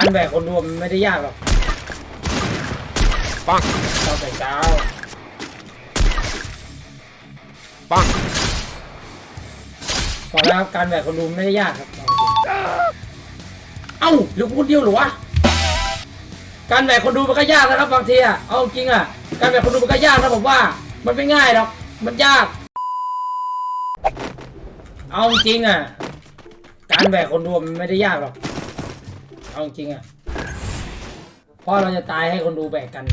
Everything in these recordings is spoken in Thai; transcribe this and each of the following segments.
การแบกคนรวมมันไม่ได้ยากหรอกปังตอนแต่เช้าปังบอกแล้วครับการแบกคนรวมไม่ได้ยากครับเอาจริงเอ้าหรือกูคนเดียวเหรอวะการแบกคนดูมันก็ยากนะครับบางทีอะเอาจริงอะการแบกคนดูมันก็ยากนะผมว่า มันไม่ง่ายหรอกมันยาก เอาจริงอะการแบกคนรวมมันไม่ได้ยากหรอก เอาจริงอะเพราะเราจะตายให้คนดูแบกกัน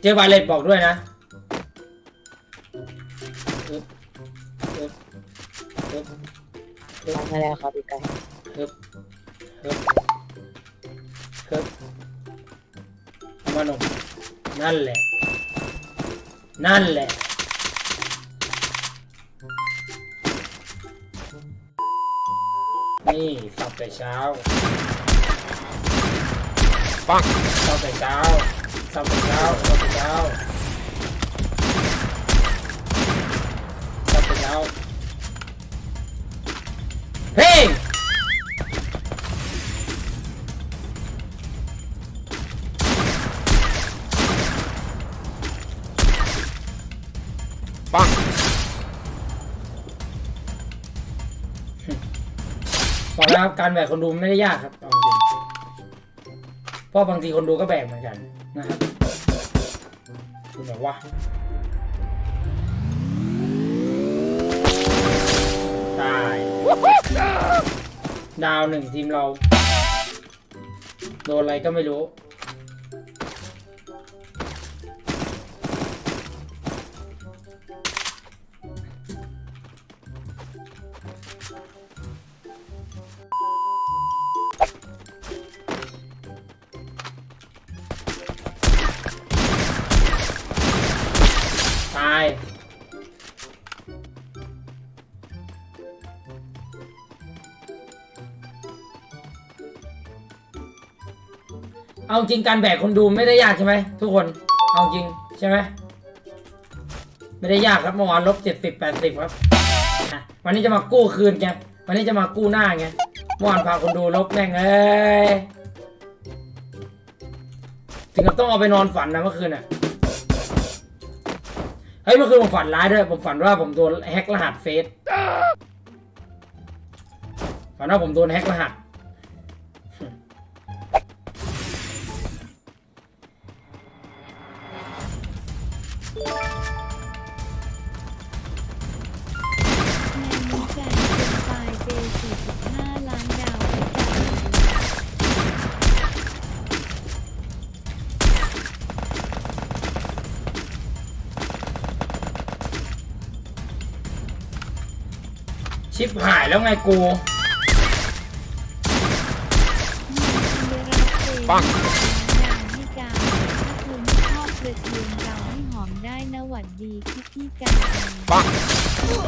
เจอบาเลตบอกด้วยนะอึ๊บมาแล้วครับพี่ไก่ฮึบฮึบฮึบมาหนุ่มนั่นแหละ นั่นแหละ tại sao? Băng. Sao tại sao? Sao tại sao? Sao tại sao? Sao tại sao? Hey! Băng. ครับ การแบกคนดูไม่ได้ยากครับเอาจริงเพราะบางทีคนดูก็แบกเหมือนกันนะครับคุณบอกว่าตายดาวหนึ่งทีมเรา โดนอะไรก็ไม่รู้าย เอาจริงการแบกคนดูไม่ได้ยากใช่ไหมทุกคน เอาจริงใช่ไหมไม่ได้ยากครับเมื่อวานลบเจ็ดสิบแปดสิบครับ วันนี้จะมากู้คืนไง วันนี้จะมากู้หน้าไงเมื่อวานพาคนดูลบแม่งเอ้ย ถึงกับต้องเอาไปนอนฝันนะเมื่อคืนอะ เฮ้ยเมื่อคืนผมฝันร้ายด้วย ผมฝันว่าผมโดนแฮ็กรหัสเฟซฝันว่าผมโดนแฮ็กรหัสแมนเป็นไฟเจ45ล้า ชิปหายแล้วไงกูปังให้การถ้าคุณไม่ชอบกระเทียมเราให้หอมได้นะหวัดดีพี่พี่กันปัง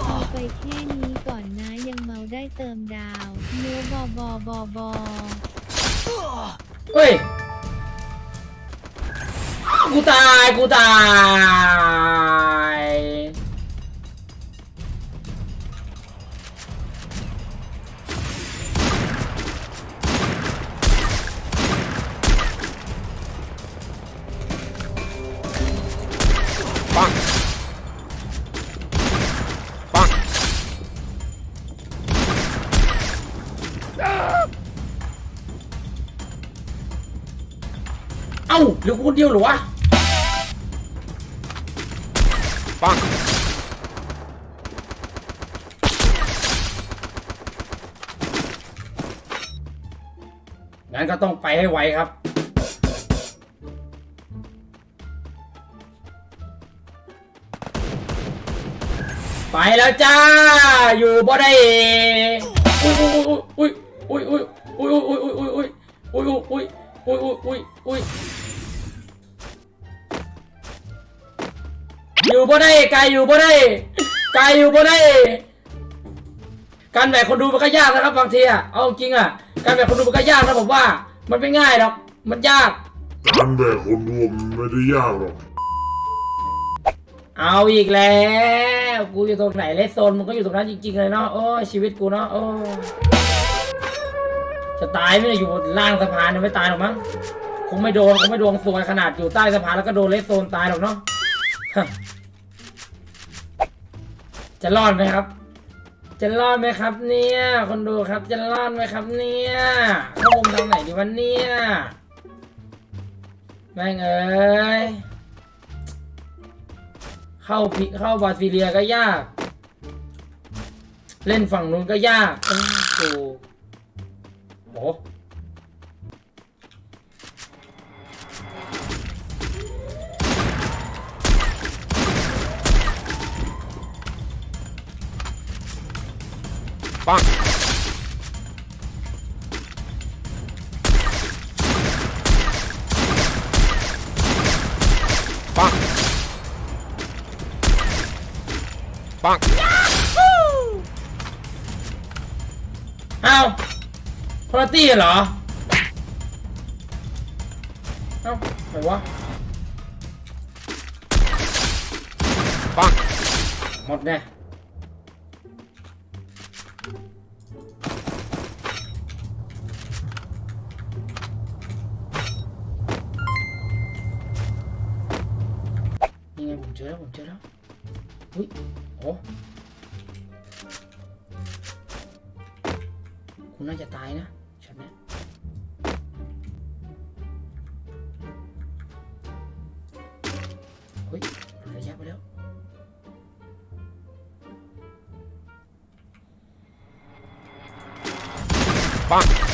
เอาไปแค่นี้ก่อนนะยังเมาได้เติมดาวเนื้อบอบอบอบอเฮ้ยอ้าวกูตาย กูตาย เอ้าเหลือกูคนเดียวเหรอวะ ปังงั้นก็ต้องไปให้ไวครับ ไปแล้วจ้า อยู่บ่ได้อุ้ยอุ้ยอุ้ย อุ้ยอุ้ยอุ้ยอุ้ยอุ้ยอุ้ยอุ้ยอุ้ยอุ้ยอุ้ยอุ้ยอุ้ยอุ้ยอยู่บ่ได้ไกลอยู่บ่ได้ไกลอยู่บ่ได้การแบกคนดูมันก็ยากนะครับบางทีอะเอาจริงอะการแบกคนดูมันก็ยากนะผมว่า มันไม่ง่ายหรอกมันยากการแบกคนรวมไม่ได้ยากหรอกเอาอีกแล้ว กูอยู่ตรงไหนเลสโซนมันก็อยู่ตรงนั้นจริงๆเลยเนาะโอ้ยชีวิตกูเนาะโอ้ย จะตายไหมเนี่ยอยู่บนล่างสะพานเนี่ยไม่ตายหรอกมั้งคงไม่โดนคงไม่โดนสวยขนาดอยู่ใต้สะพานแล้วก็โดนเลสโซนตายหรอกเนาะจะรอดไหมครับ จะรอดไหมครับ เนี่ยคนดูครับจะรอดไหมครับ เนี่ยเข้าวงทางไหนดีวะเนี่ยแม่งเอ้ยเข้าพิเข้าบาซิเลียก็ยาก เล่นฝั่งนู้นก็ยากเอ้ยกู โหปังปังปังอ้าว คุณตี้เหรอ เอ้าไหนวะปังหมดแน่นี่ไงผมเจอแล้วผมเจอแล้วอุ้ยโอ้คุณน่าจะตายนะ ปั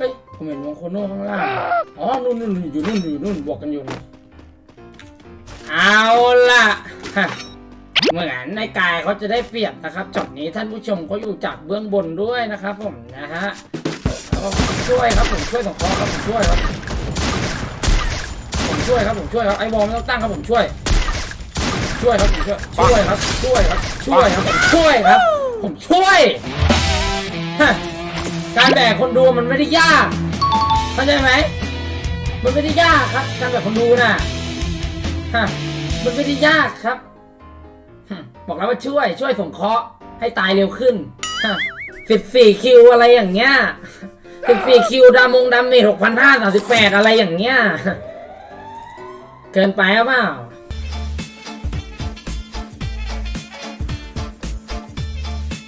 เฮ้ยผมเห็นวงโคโน่ข้างล่าง อ๋อ นู่นนู่นอยู่นู่นอยู่นู่นบวกกันอยู่เอาล่ะเหมือนในกายเขาจะได้เปรียบนะครับจอบนี้ท่านผู้ชมเขาอยู่จากเบื้องบนด้วยนะครับ ผมนะฮะแล้วก็ช่วยครับผมช่วยสองคอครับผมช่วยครับผมช่วยครับผมช่วยครับไอ้บอลไม่ต้องตั้งครับผมช่วย ช่วยครับผมช่วยช่วยครับช่วยครับช่วยครับผมช่วยครับ ผมช่วยฮะ การแบกคนดูมันไม่ได้ยาก เข้าใจไหม มันไม่ได้ยากครับ การแบบคนดูน่ะฮะมันไม่ได้ยากครับ บอกแล้วว่าช่วย ช่วยสงเคราะห์ให้ตายเร็วขึ้นฮะสิบสี่คิวอะไรอย่างเงี้ยสิบสี่คิวดามงดามเมหกพันห้าสามสิบแปดอะไรอย่างเงี้ย เกินไปหรือเปล่า